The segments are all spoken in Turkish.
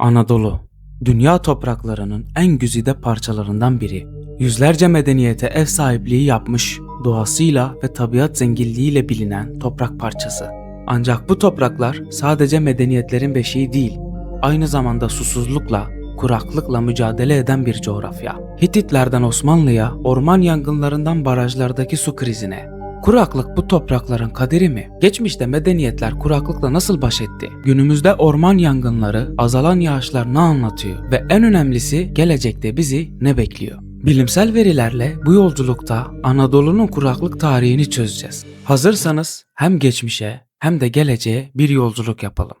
Anadolu, dünya topraklarının en güzide parçalarından biri. Yüzlerce medeniyete ev sahipliği yapmış, doğasıyla ve tabiat zenginliğiyle bilinen toprak parçası. Ancak bu topraklar sadece medeniyetlerin beşiği değil, aynı zamanda susuzlukla, kuraklıkla mücadele eden bir coğrafya. Hititlerden Osmanlı'ya, orman yangınlarından barajlardaki su krizine, Kuraklık bu toprakların kaderi mi? Geçmişte medeniyetler kuraklıkla nasıl baş etti? Günümüzde orman yangınları, azalan yağışlar ne anlatıyor? Ve en önemlisi gelecekte bizi ne bekliyor? Bilimsel verilerle bu yolculukta Anadolu'nun kuraklık tarihini çözeceğiz. Hazırsanız hem geçmişe hem de geleceğe bir yolculuk yapalım.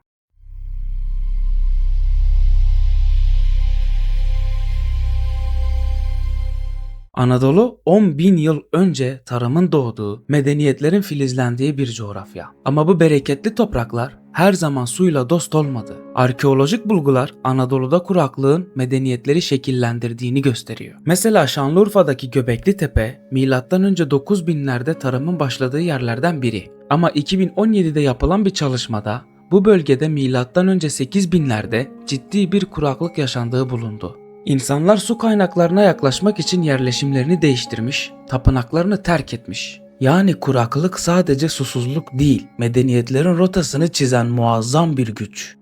Anadolu 10 bin yıl önce tarımın doğduğu, medeniyetlerin filizlendiği bir coğrafya. Ama bu bereketli topraklar her zaman suyla dost olmadı. Arkeolojik bulgular Anadolu'da kuraklığın medeniyetleri şekillendirdiğini gösteriyor. Mesela Şanlıurfa'daki Göbekli Tepe, M.Ö. 9000'lerde tarımın başladığı yerlerden biri. Ama 2017'de yapılan bir çalışmada bu bölgede M.Ö. 8000'lerde ciddi bir kuraklık yaşandığı bulundu. İnsanlar su kaynaklarına yaklaşmak için yerleşimlerini değiştirmiş, tapınaklarını terk etmiş. Yani kuraklık sadece susuzluk değil, medeniyetlerin rotasını çizen muazzam bir güç.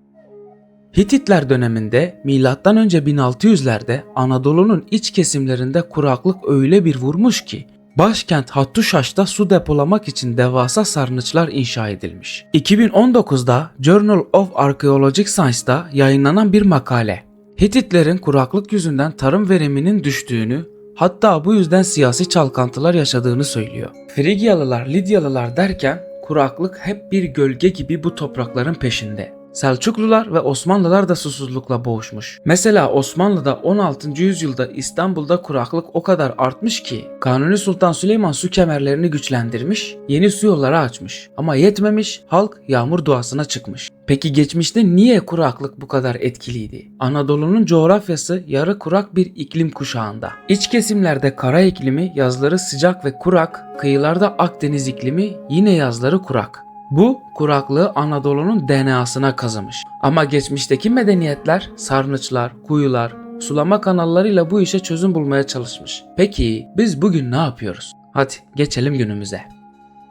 Hititler döneminde M.Ö. 1600'lerde Anadolu'nun iç kesimlerinde kuraklık öyle bir vurmuş ki başkent Hattuşaş'ta su depolamak için devasa sarnıçlar inşa edilmiş. 2019'da Journal of Archaeological Science'da yayınlanan bir makale Hititlerin kuraklık yüzünden tarım veriminin düştüğünü, hatta bu yüzden siyasi çalkantılar yaşadığını söylüyor. Frigyalılar, Lidyalılar derken kuraklık hep bir gölge gibi bu toprakların peşinde. Selçuklular ve Osmanlılar da susuzlukla boğuşmuş. Mesela Osmanlı'da 16. yüzyılda İstanbul'da kuraklık o kadar artmış ki Kanuni Sultan Süleyman su kemerlerini güçlendirmiş, yeni su yolları açmış. Ama yetmemiş, halk yağmur duasına çıkmış. Peki geçmişte niye kuraklık bu kadar etkiliydi? Anadolu'nun coğrafyası yarı kurak bir iklim kuşağında. İç kesimlerde kara iklimi, yazları sıcak ve kurak, kıyılarda Akdeniz iklimi, yine yazları kurak. Bu kuraklığı Anadolu'nun DNA'sına kazımış. Ama geçmişteki medeniyetler sarnıçlar, kuyular, sulama kanallarıyla bu işe çözüm bulmaya çalışmış. Peki biz bugün ne yapıyoruz? Hadi geçelim günümüze.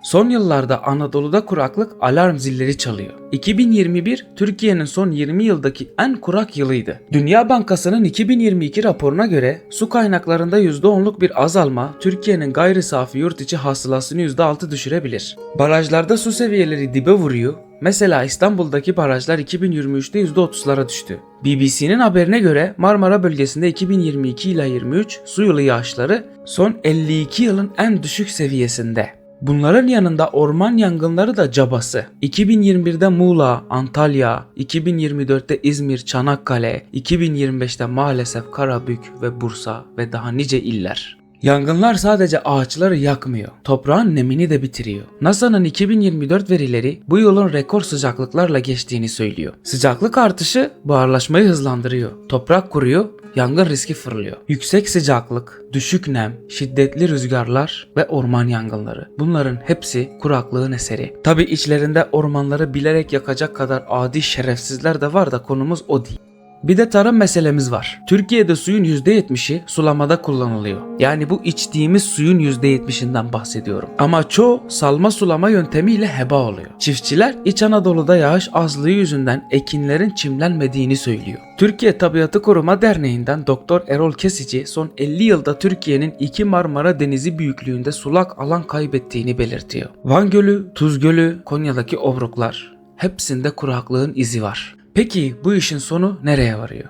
Son yıllarda Anadolu'da kuraklık alarm zilleri çalıyor. 2021 Türkiye'nin son 20 yıldaki en kurak yılıydı. Dünya Bankası'nın 2022 raporuna göre su kaynaklarında %10'luk bir azalma Türkiye'nin gayri safi yurt içi hasılasını %6 düşürebilir. Barajlarda su seviyeleri dibe vuruyor. Mesela İstanbul'daki barajlar 2023'te %30'lara düştü. BBC'nin haberine göre Marmara bölgesinde 2022 ile 23 su yılı yağışları son 52 yılın en düşük seviyesinde. Bunların yanında orman yangınları da cabası. 2021'de Muğla, Antalya, 2024'te İzmir, Çanakkale, 2025'te maalesef Karabük ve Bursa ve daha nice iller. Yangınlar sadece ağaçları yakmıyor, toprağın nemini de bitiriyor. NASA'nın 2024 verileri bu yılın rekor sıcaklıklarla geçtiğini söylüyor. Sıcaklık artışı buharlaşmayı hızlandırıyor. Toprak kuruyor, yangın riski fırlıyor. Yüksek sıcaklık, düşük nem, şiddetli rüzgarlar ve orman yangınları. Bunların hepsi kuraklığın eseri. Tabi içlerinde ormanları bilerek yakacak kadar adi şerefsizler de var da konumuz o değil. Bir de tarım meselemiz var. Türkiye'de suyun %70'i sulamada kullanılıyor. Yani bu içtiğimiz suyun %70'inden bahsediyorum. Ama çoğu salma sulama yöntemiyle heba oluyor. Çiftçiler İç Anadolu'da yağış azlığı yüzünden ekinlerin çimlenmediğini söylüyor. Türkiye Tabiatı Koruma Derneği'nden Doktor Erol Kesici son 50 yılda Türkiye'nin iki Marmara Denizi büyüklüğünde sulak alan kaybettiğini belirtiyor. Van Gölü, Tuz Gölü, Konya'daki Obruklar hepsinde kuraklığın izi var. Peki bu işin sonu nereye varıyor?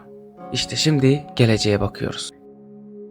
İşte şimdi geleceğe bakıyoruz.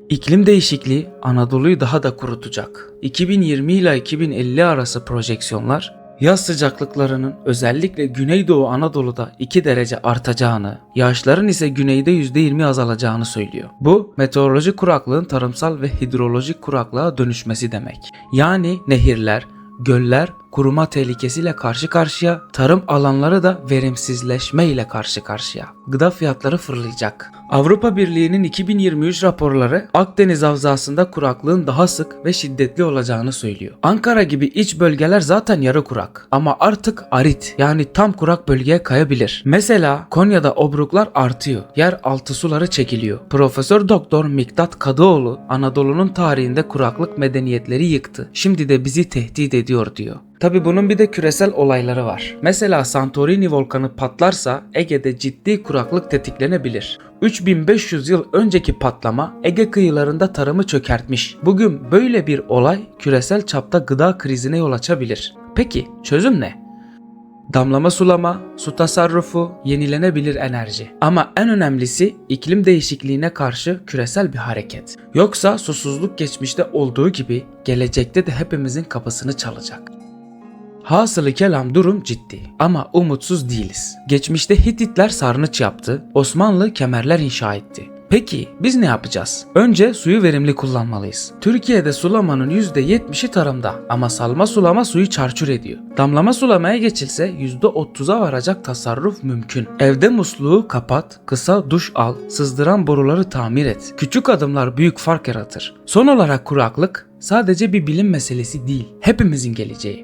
İklim değişikliği Anadolu'yu daha da kurutacak. 2020 ile 2050 arası projeksiyonlar yaz sıcaklıklarının özellikle Güneydoğu Anadolu'da 2 derece artacağını, yağışların ise güneyde %20 azalacağını söylüyor. Bu meteorolojik kuraklığın tarımsal ve hidrolojik kuraklığa dönüşmesi demek. Yani nehirler, göller kuruma tehlikesiyle karşı karşıya, tarım alanları da verimsizleşme ile karşı karşıya. Gıda fiyatları fırlayacak. Avrupa Birliği'nin 2023 raporları Akdeniz Havzası'nda kuraklığın daha sık ve şiddetli olacağını söylüyor. Ankara gibi iç bölgeler zaten yarı kurak ama artık arit yani tam kurak bölgeye kayabilir. Mesela Konya'da obruklar artıyor. Yer altı suları çekiliyor. Profesör Doktor Miktat Kadıoğlu Anadolu'nun tarihinde kuraklık medeniyetleri yıktı. Şimdi de bizi tehdit ediyor diyor. Tabi bunun bir de küresel olayları var. Mesela Santorini volkanı patlarsa Ege'de ciddi kuraklık tetiklenebilir. 3500 yıl önceki patlama Ege kıyılarında tarımı çökertmiş. Bugün böyle bir olay küresel çapta gıda krizine yol açabilir. Peki çözüm ne? Damlama sulama, su tasarrufu, yenilenebilir enerji. Ama en önemlisi iklim değişikliğine karşı küresel bir hareket. Yoksa susuzluk geçmişte olduğu gibi gelecekte de hepimizin kapısını çalacak. Hasılı kelam durum ciddi ama umutsuz değiliz. Geçmişte Hititler sarnıç yaptı, Osmanlı kemerler inşa etti. Peki biz ne yapacağız? Önce suyu verimli kullanmalıyız. Türkiye'de sulamanın %70'i tarımda ama salma sulama suyu çarçur ediyor. Damlama sulamaya geçilse %30'a varacak tasarruf mümkün. Evde musluğu kapat, kısa duş al, sızdıran boruları tamir et. Küçük adımlar büyük fark yaratır. Son olarak kuraklık sadece bir bilim meselesi değil, hepimizin geleceği.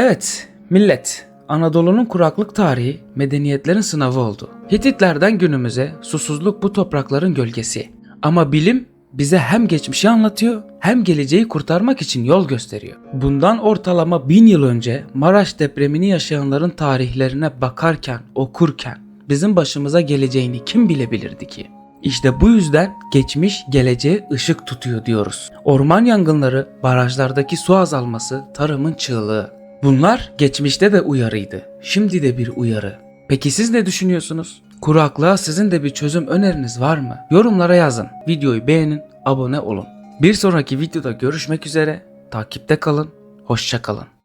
Evet, millet. Anadolu'nun kuraklık tarihi medeniyetlerin sınavı oldu. Hititlerden günümüze susuzluk bu toprakların gölgesi. Ama bilim bize hem geçmişi anlatıyor hem geleceği kurtarmak için yol gösteriyor. Bundan ortalama bin yıl önce Maraş depremini yaşayanların tarihlerine bakarken, okurken bizim başımıza geleceğini kim bilebilirdi ki? İşte bu yüzden geçmiş geleceğe ışık tutuyor diyoruz. Orman yangınları, barajlardaki su azalması, tarımın çığlığı. Bunlar geçmişte de uyarıydı. Şimdi de bir uyarı. Peki siz ne düşünüyorsunuz? Kuraklığa sizin de bir çözüm öneriniz var mı? Yorumlara yazın. Videoyu beğenin, abone olun. Bir sonraki videoda görüşmek üzere. Takipte kalın. Hoşça kalın.